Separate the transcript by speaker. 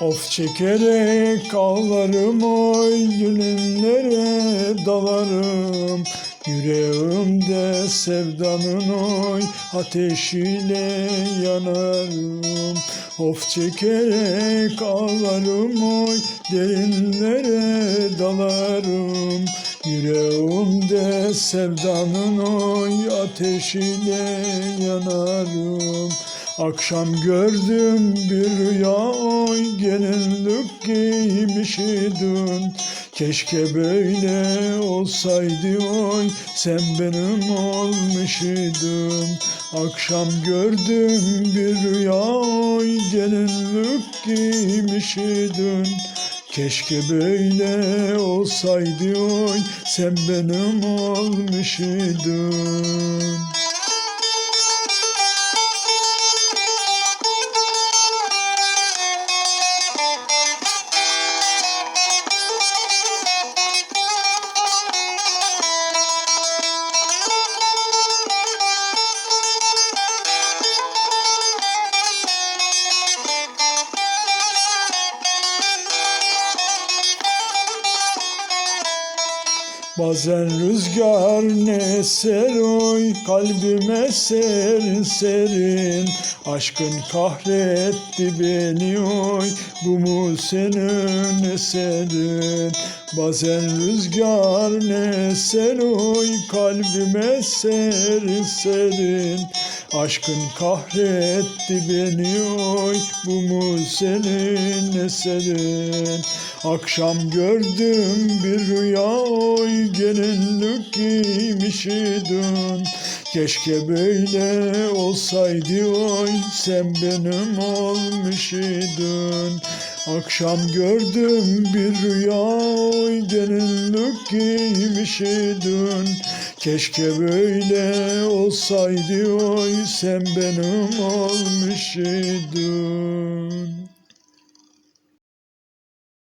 Speaker 1: Of çekerek ağlarım oy Gülünlere dalarım. Yüreğimde sevdanın oy Ateşiyle yanarım. Of çekerek ağlarım oy Derinlere dalarım. Yüreğimde sevdanın oy Ateşiyle yanarım Akşam gördüm bir rüya oy gelinlik giymiş idin Keşke böyle olsaydı oy sen benim olmuş idin Akşam gördüm bir rüya oy gelinlik giymiş idin Keşke böyle olsaydı oy sen benim olmuş idin Bazen rüzgar ne eser oy kalbime serin serin. Aşkın kahretti beni oy bu mu senin eserin Bazen rüzgar ne eser oy kalbime serin serin. Aşkın kahretti beni oy bu mu senin eserin Akşam gördüm bir rüya oy gelinlik giymiş idin Keşke böyle olsaydı oy sen benim olmuş idin Akşam gördüm bir rüya gelinlik giymiş idin Keşke böyle olsaydı oy sen benim olmuş idin